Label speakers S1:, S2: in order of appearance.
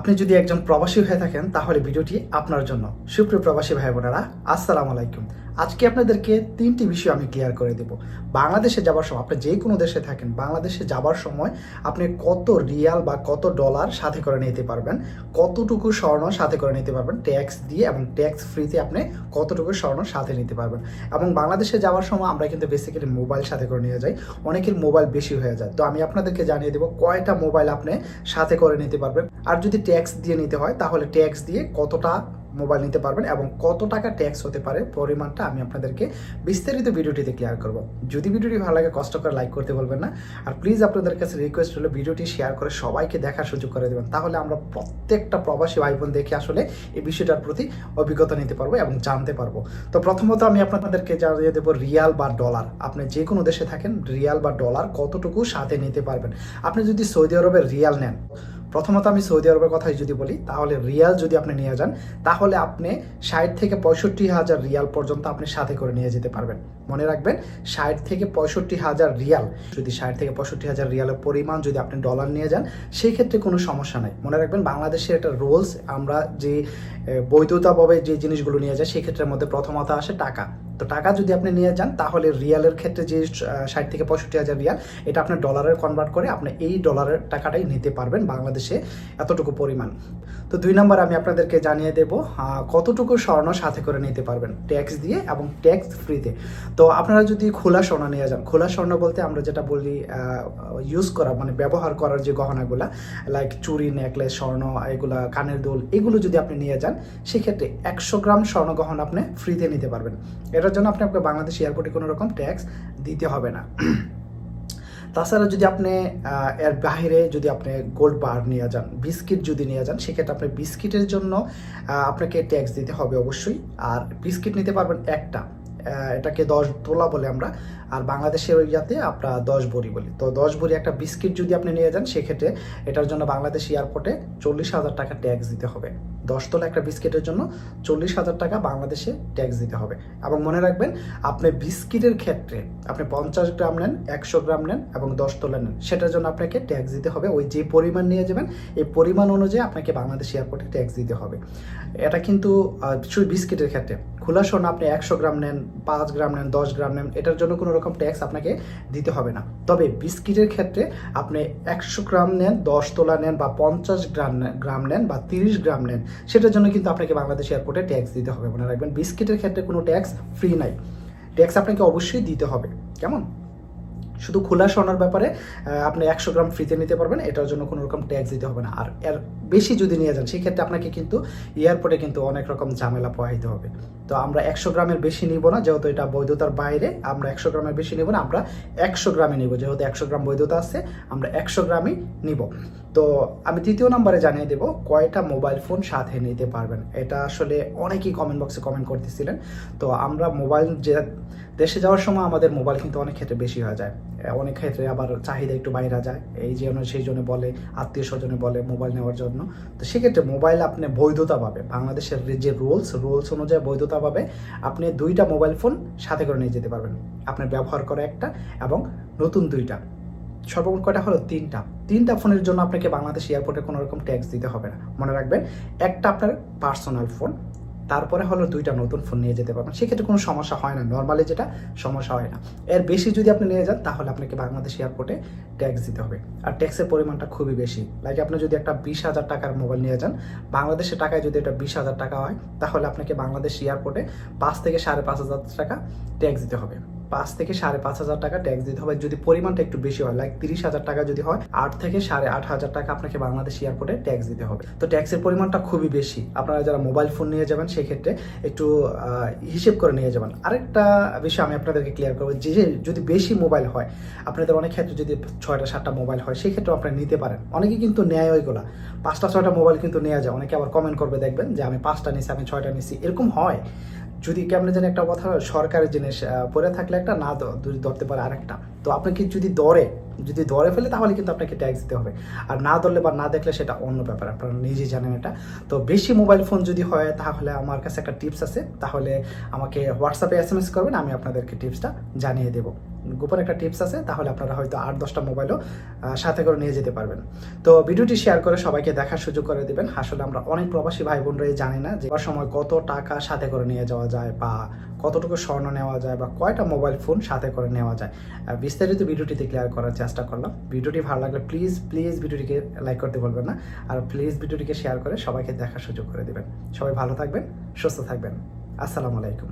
S1: আপনি যদি একজন প্রবাসী হয়ে থাকেন, তাহলে ভিডিওটি আপনার জন্য। সুপ্রিয় প্রবাসী ভাই বোনেরা, আসসালামু আলাইকুম। আজকে আপনাদেরকে তিনটি বিষয় আমি ক্লিয়ার করে দেব। বাংলাদেশে যাবার সময়, আপনি যে কোনো দেশে থাকেন, বাংলাদেশে যাবার সময় আপনি কত রিয়াল বা কত ডলার সাথে করে নিতে পারবেন, কতটুকু স্বর্ণ সাথে করে নিতে পারবেন ট্যাক্স দিয়ে এবং ট্যাক্স ফ্রিতে আপনি কতটুকু স্বর্ণ সাথে নিতে পারবেন। এবং বাংলাদেশে যাওয়ার সময় আমরা কিন্তু বেসিক্যালি মোবাইল সাথে করে নিয়ে যাই, অনেকের মোবাইল বেশি হয়ে যায়। তো আমি আপনাদেরকে জানিয়ে দেবো কয়টা মোবাইল আপনি সাথে করে নিতে পারবেন। আর যদি ট্যাক্স দিয়ে নিতে হয়, তাহলে ট্যাক্স দিয়ে কতটা মোবাইল নিতে পারবেন এবং কত টাকা ট্যাক্স হতে পারে, পরিমাণটা আমি আপনাদেরকে বিস্তারিত ভিডিওটিতে ক্লিয়ার করব। যদি ভিডিওটি ভালো লাগে, কষ্ট করে লাইক করতে বলবেন না। আর প্লিজ আপনাদের কাছে রিকোয়েস্ট হলো ভিডিওটি শেয়ার করে সবাইকে দেখার সুযোগ করে দেবেন। তাহলে আমরা প্রত্যেকটা প্রবাসী ভাই বোন দেখে আসলে এই বিষয়টার প্রতি অভিজ্ঞতা নিতে পারব এবং জানতে পারব। তো প্রথমত আমি আপনাদেরকে জানিয়ে দেবো রিয়াল বা ডলার। আপনি যে কোনো দেশে থাকেন, রিয়াল বা ডলার কতটুকু সাথে নিতে পারবেন? আপনি যদি সৌদি আরবের রিয়াল নেন প্রথমত আমি সৌদি আরবের কথাই যদি বলি, তাহলে রিয়াল যদি আপনি নিয়ে যান, তাহলে আপনি ষাট থেকে পঁয়ষট্টি হাজার রিয়াল পর্যন্ত আপনি সাথে করে নিয়ে যেতে পারবেন। মনে রাখবেন, ষাট থেকে পঁয়ষট্টি হাজার রিয়াল, যদি ষাট থেকে পঁয়ষট্টি হাজার রিয়ালের পরিমাণ যদি আপনি ডলার নিয়ে যান, সেই ক্ষেত্রে কোনো সমস্যা নাই। মনে রাখবেন, বাংলাদেশের একটা রুলস, আমরা যে বৈধতাভাবে যে জিনিসগুলো নিয়ে যাই, সেই ক্ষেত্রের মধ্যে প্রথমত আসে টাকা। তো টাকা যদি আপনি নিয়ে যান, তাহলে রিয়ালের ক্ষেত্রে যে ষাট থেকে পঁয়ষট্টি হাজার রিয়াল, এটা আপনার ডলারের কনভার্ট করে আপনি এই ডলারের টাকাটাই নিতে পারবেন বাংলাদেশে এতটুকু পরিমাণ। তো দুই নম্বর আমি আপনাদেরকে জানিয়ে দেব কতটুকু স্বর্ণ সাথে করে নিতে পারবেন ট্যাক্স দিয়ে এবং ট্যাক্স ফ্রিতে তো। আপনারা যদি খোলা স্বর্ণ নিয়ে যান, খোলা স্বর্ণ বলতে আমরা যেটা বলি ইউজ করা মানে ব্যবহার করার যে গহনাগুলা লাইক চুরি নেকলেস স্বর্ণ, এগুলা, কানের দুল, এগুলো যদি আপনি নিয়ে যান, সেক্ষেত্রে একশো গ্রাম স্বর্ণ গহনা আপনি ফ্রিতে নিতে পারবেন। এটার জন্য আপনি আপনার বাংলাদেশ এয়ারপোর্টে কোনো রকম ট্যাক্স দিতে হবে না। তাছাড়া যদি আপনি এর বাহিরে যদি আপনি গোল্ড বার নিয়ে যান, বিস্কিট যদি নিয়ে যান, সেক্ষেত্রে আপনি বিস্কিটের জন্য আপনাকে ট্যাক্স দিতে হবে অবশ্যই। আর বিস্কিট নিতে পারবেন একটা এটাকে দশ তোলা বলে আমরা। আর বাংলাদেশের ওই ইয়াতে আমরা দশ বড়ি বলি। তো দশ বড়ি একটা বিস্কিট যদি আপনি নিয়ে যান, সেক্ষেত্রে এটার জন্য বাংলাদেশ এয়ারপোর্টে চল্লিশ হাজার টাকা ট্যাক্স দিতে হবে। দশ তোলা একটা বিস্কিটের জন্য চল্লিশ হাজার টাকা বাংলাদেশে ট্যাক্স দিতে হবে। এবং মনে রাখবেন, আপনি বিস্কিটের ক্ষেত্রে আপনি পঞ্চাশ গ্রাম নেন, একশো গ্রাম নেন এবং দশ তোলা নেন। সেটার জন্য আপনাকে ট্যাক্স দিতে হবে। ওই যে পরিমাণ নিয়ে যাবেন, এই পরিমাণ অনুযায়ী আপনাকে বাংলাদেশ এয়ারপোর্টে ট্যাক্স দিতে হবে। এটা কিন্তু শুধু বিস্কিটের ক্ষেত্রে। খোলা সোনা আপনি একশো গ্রাম নেন, পাঁচ গ্রাম নেন, দশ গ্রাম নেন, এটার জন্য কোনো রকম ট্যাক্স আপনাকে দিতে হবে না। তবে বিস্কিটের ক্ষেত্রে আপনি একশো গ্রাম নেন, দশ তোলা নেন বা পঞ্চাশ গ্রাম গ্রাম নেন বা তিরিশ গ্রাম নেন, সেটার জন্য কিন্তু আপনাকে বাংলাদেশ এয়ারপোর্টে ট্যাক্স দিতে হবে। মনে রাখবেন, বিস্কিটের ক্ষেত্রে কোনো ট্যাক্স ফ্রি নাই। ট্যাক্স আপনাকে অবশ্যই দিতে হবে। কেমন? শুধু খোলা সোনার ব্যাপারে আপনি একশো গ্রাম ফ্রিতে নিতে পারবেন, এটার জন্য কোনো রকম ট্যাক্স দিতে হবে না। আর এর বেশি যদি নিয়ে যান, সেক্ষেত্রে আপনাকে কিন্তু এয়ারপোর্টে কিন্তু অনেক রকম ঝামেলা পোহাইতে হবে। তো আমরা একশো গ্রামের বেশি নিব না, যেহেতু এটা বৈধতার বাইরে, আমরা একশো গ্রামের বেশি নিব না, আমরা একশো গ্রামে নিব। যেহেতু একশো গ্রাম বৈধতা আছে, আমরা একশো গ্রামই নিব। তো আমি তৃতীয় নম্বরে জানিয়ে দেব, কয়টা মোবাইল ফোন সাথে নিতে পারবেন? এটা আসলে অনেকেই কমেন্ট বক্সে কমেন্ট করতেছিলেন। তো আমরা মোবাইল যে দেশে যাওয়ার সময় আমাদের মোবাইল কিন্তু অনেক ক্ষেত্রে বেশি হয়ে যায়। অনেক ক্ষেত্রে আবার চাহিদা একটু বাইরে যায়। এই জন্য সেই জন্য বলে, আত্মীয় স্বজনে বলে মোবাইল নেওয়ার জন্য। তো সেক্ষেত্রে মোবাইল আপনি বৈধতা পাবে। বাংলাদেশের যে রুলস রুলস অনুযায়ী বৈধতা পাবে। আপনি দুইটা মোবাইল ফোন সাথে করে নিয়ে যেতে পারবেন। আপনার ব্যবহার করা একটা এবং নতুন দুইটা। সর্বমোট কয়টা হলো? তিনটা। তিনটা ফোনের জন্য আপনাকে বাংলাদেশ এয়ারপোর্টে কোনো রকম ট্যাক্স দিতে হবে না। মনে রাখবেন, একটা আপনার পার্সোনাল ফোন তারপরে হলো দুইটা নতুন ফোন নিয়ে যেতে পারবেন। সেক্ষেত্রে কোনো সমস্যা হয় না। নর্মালি যেটা, সমস্যা হয় না। এর বেশি যদি আপনি নিয়ে যান, তাহলে আপনাকে বাংলাদেশ এয়ারপোর্টে ট্যাক্স দিতে হবে। আর ট্যাক্সের পরিমাণটা খুবই বেশি। লাইক আপনি যদি একটা বিশ হাজার টাকার মোবাইল নিয়ে যান, বাংলাদেশের টাকায় যদি এটা বিশ হাজার টাকা হয়, তাহলে আপনাকে বাংলাদেশ এয়ারপোর্টে পাঁচ থেকে সাড়ে পাঁচ হাজার টাকা ট্যাক্স দিতে হবে। পাঁচ থেকে সাড়ে পাঁচ হাজার টাকা ট্যাক্স দিতে হবে। যদি পরিমাণটা একটু বেশি হয় লাইক তিরিশ হাজার টাকা যদি হয়, আট থেকে সাড়ে আট হাজার টাকা আপনাকে বাংলাদেশ এয়ারপোর্টে ট্যাক্স দিতে হবে। তো ট্যাক্সের পরিমাণটা খুবই বেশি। আপনারা যারা মোবাইল ফোন নিয়ে যাবেন, সেক্ষেত্রে একটু হিসেব করে নিয়ে যাবেন। আরেকটা বিষয় আমি আপনাদেরকে ক্লিয়ার করব, যে যদি বেশি মোবাইল হয়, আপনাদের অনেক ক্ষেত্রে যদি ছয়টা, সাতটা মোবাইল হয়, সেক্ষেত্রেও আপনারা নিতে পারেন। অনেকে কিন্তু নেয় ওইগুলা। পাঁচটা, ছয়টা মোবাইল কিন্তু নেওয়া যায়। অনেকে আবার কমেন্ট করবে, দেখবেন যে আমি পাঁচটা নিছি আমি ছয়টা নিছি এরকম হয়। যদি কেমনে যেন একটা কথা সরকারি সরকারের জিনিস পরে থাকলে একটা না ধরতে পারে আরেকটা। তো আপনি কি যদি দরে যদি ধরে ফেলে, তাহলে কিন্তু আপনাকে ট্যাক্স দিতে হবে। আর না ধরলে বা না দেখলে সেটা অন্য ব্যাপার, আপনারা নিজেই জানেন এটা। তো বেশি মোবাইল ফোন যদি হয়, তাহলে আমার কাছে একটা টিপস আছে। তাহলে আমাকে হোয়াটসঅ্যাপে এস এম এস করবেন, আমি আপনাদেরকে টিপসটা জানিয়ে দেবো। গোপন একটা টিপস আছে, তাহলে আপনারা হয়তো আট, দশটা মোবাইলও সাথে করে নিয়ে যেতে পারবেন। তো ভিডিওটি শেয়ার করে সবাইকে দেখার সুযোগ করে দেবেন। আসলে আমরা অনেক প্রবাসী ভাই বোনরাই জানি না যে সময় কত টাকা সাথে করে নিয়ে যাওয়া যায় বা কতটুকু স্বর্ণ নেওয়া যায় বা কয়টা মোবাইল ফোন সাথে করে নেওয়া যায়। বিস্তারিত ভিডিওটিতে ক্লিয়ার করার চেষ্টা করলাম ভিডিওটি ভালো লাগলে প্লিজ প্লিজ ভিডিওটিকে লাইক করতে বলবেন না। আর প্লিজ ভিডিওটিকে শেয়ার করে সবাইকে দেখার সুযোগ করে দেবেন। সবাই ভালো থাকবেন, সুস্থ থাকবেন। আসসালামু আলাইকুম।